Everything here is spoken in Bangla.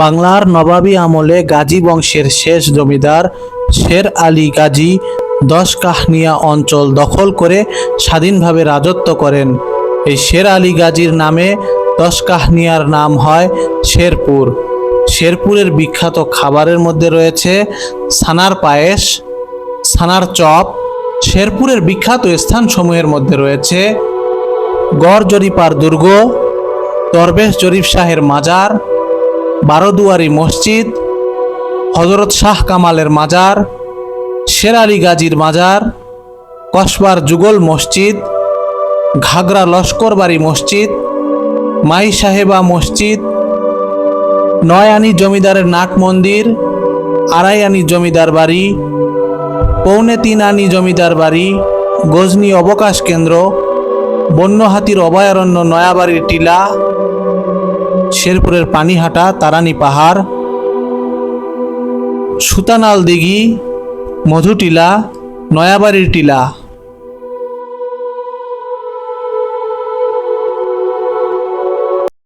বাংলার নবাবী আমলে গাজী বংশের শেষ জমিদার শের আলী গাজী দশ কাহনিয়া অঞ্চল দখল করে স্বাধীনভাবে রাজত্ব করেন। এই শের আলী গাজীর নামে দশ কাহনিয়ার নাম হয় শেরপুর। শেরপুরের বিখ্যাত খাবারের মধ্যে রয়েছে সানার পায়েস সানার চপ। শেরপুরের বিখ্যাত স্থানসমূহের মধ্যে রয়েছে গড় জরিপার দুর্গ, দরবেশ জরিফ শাহের মাজার বারোদুয়ারি মসজিদ হজরত শাহ কামালের মাজার শের আলী গাজীর মাজার, কসবার যুগল মসজিদ, ঘাগরা লস্করবাড়ি মসজিদ, মাই সাহেবা মসজিদ, নয়ানি জমিদারের নাট মন্দির আড়াই আনি জমিদার বাড়ি, পৌনে তিন আনি জমিদার বাড়ি, গজনি অবকাশ কেন্দ্র, বন্যহাতির অভয়ারণ্য নয়াবাড়ির টিলা শেরপুরের পানিহাটা তারানি পাহাড় সুতানাল দিঘি মধুটিলা নয়াবাড়ির টিলা।